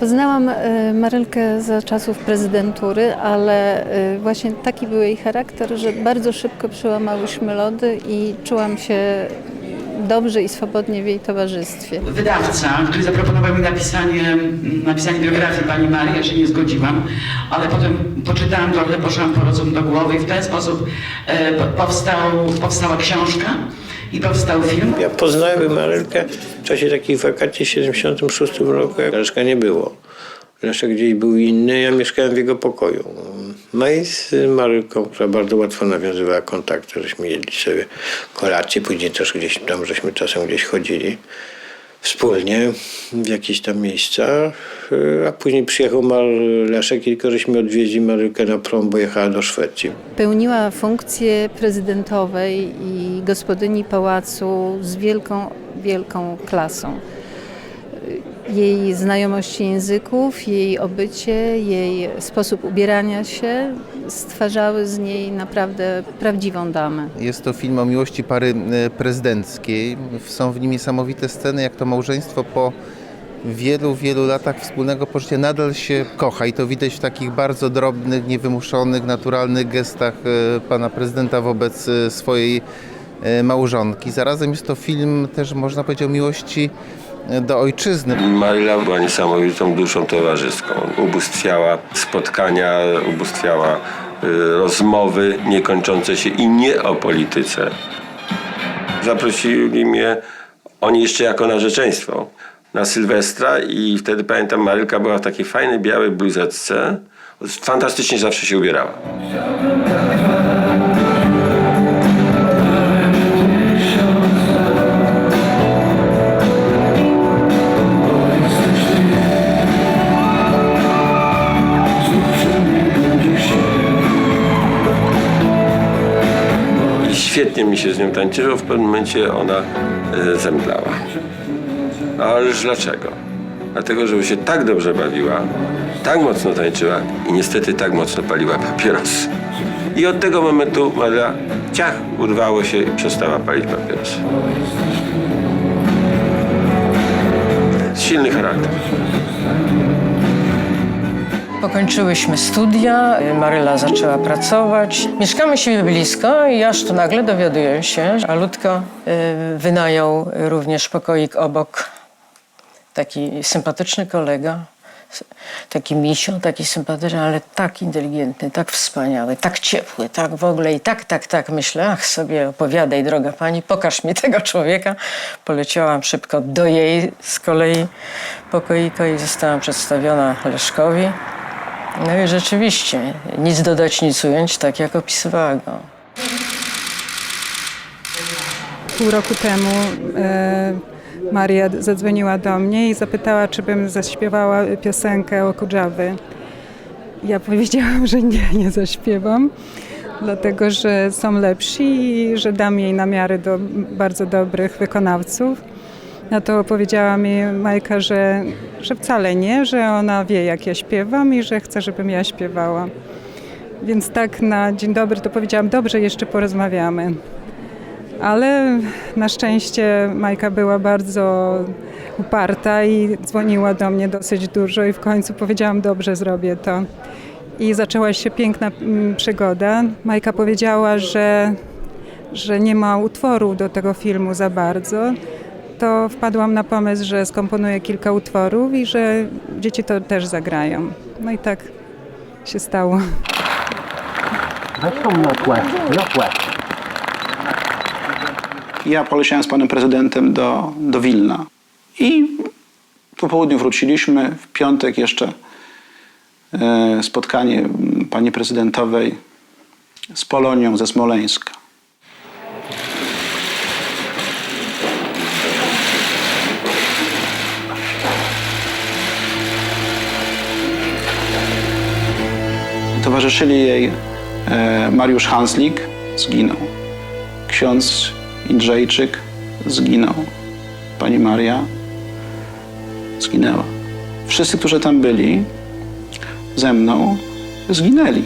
Poznałam e, Marylkę za czasów prezydentury, ale e, właśnie taki był jej charakter, że bardzo szybko przełamałyśmy lody i czułam się dobrze i swobodnie w jej towarzystwie. Wydawca, który zaproponował mi napisanie, napisanie biografii pani Marii, ja się nie zgodziłam, ale potem poczytałam trochę, poszłam po rozum do głowy i w ten sposób e, po- powstał, powstała książka i powstał film. Ja poznałem Marylkę czasie takiej wakacji w 76 roku, Leszka nie było. Leszek gdzieś był inny, ja mieszkałem w jego pokoju. No i z Marylką, która bardzo łatwo nawiązywała kontakty, żeśmy jedli sobie kolację, później też gdzieś tam, żeśmy czasem gdzieś chodzili wspólnie w jakieś tam miejsca, a później przyjechał Mar Leszek i tylko żeśmy odwieźli Marylkę na prom, bo jechała do Szwecji. Pełniła funkcję prezydentowej i gospodyni pałacu z wielką, wielką klasą. Jej znajomość języków, jej obycie, jej sposób ubierania się stwarzały z niej naprawdę prawdziwą damę. Jest to film o miłości pary e, prezydenckiej. Są w nim niesamowite sceny, jak to małżeństwo po wielu, wielu latach wspólnego pożycia nadal się kocha i to widać w takich bardzo drobnych, niewymuszonych, naturalnych gestach e, pana prezydenta wobec e, swojej małżonki. Zarazem jest to film też, można powiedzieć, o miłości e, do ojczyzny. Maryla była niesamowitą duszą towarzyską. Ubóstwiała spotkania, ubóstwiała y, rozmowy niekończące się i nie o polityce. Zaprosili mnie oni jeszcze jako narzeczeństwo na Sylwestra i wtedy pamiętam Marylka była w takiej fajnej białej bluzeczce. Fantastycznie zawsze się ubierała. Świetnie mi się z nią tańczyło. W pewnym momencie ona e, zemdlała. Ależ dlaczego? Dlatego, że się tak dobrze bawiła, tak mocno tańczyła i niestety tak mocno paliła papierosy. I od tego momentu Maria ciach urwało się i przestała palić papierosy. Silny charakter. Pokończyłyśmy studia, Maryla zaczęła pracować. Mieszkamy się blisko i aż tu nagle dowiaduję się, że Ludko y, wynajął również pokoik obok. Taki sympatyczny kolega, taki misio, taki sympatyczny, ale tak inteligentny, tak wspaniały, tak ciepły, tak w ogóle i tak, tak, tak. Myślę, ach sobie opowiadaj, droga pani, pokaż mi tego człowieka. Poleciałam szybko do jej z kolei pokoika i zostałam przedstawiona Leszkowi. No i rzeczywiście, nic dodać, nic ująć, tak jak opisywała go. Pół roku temu e, Maria zadzwoniła do mnie i zapytała, czy bym zaśpiewała piosenkę o Kudżawy. Ja powiedziałam, że nie, nie zaśpiewam, dlatego że są lepsi i że dam jej namiary do bardzo dobrych wykonawców. Na to powiedziała mi Majka, że, że wcale nie, że ona wie, jak ja śpiewam i że chce, żebym ja śpiewała. Więc tak na dzień dobry to powiedziałam, dobrze, jeszcze porozmawiamy. Ale na szczęście Majka była bardzo uparta i dzwoniła do mnie dosyć dużo i w końcu powiedziałam, dobrze, zrobię to. I zaczęła się piękna mm, przygoda. Majka powiedziała, że, że nie ma utworu do tego filmu za bardzo. To wpadłam na pomysł, że skomponuję kilka utworów i że dzieci to też zagrają. No i tak się stało. Ja poleciałem z panem prezydentem do, do Wilna. I po południu wróciliśmy. W piątek jeszcze e, spotkanie pani prezydentowej z Polonią ze Smoleńska. Towarzyszyli jej e, Mariusz Hanslik, zginął. Ksiądz Indrzejczyk zginął. Pani Maria zginęła. Wszyscy, którzy tam byli ze mną, zginęli.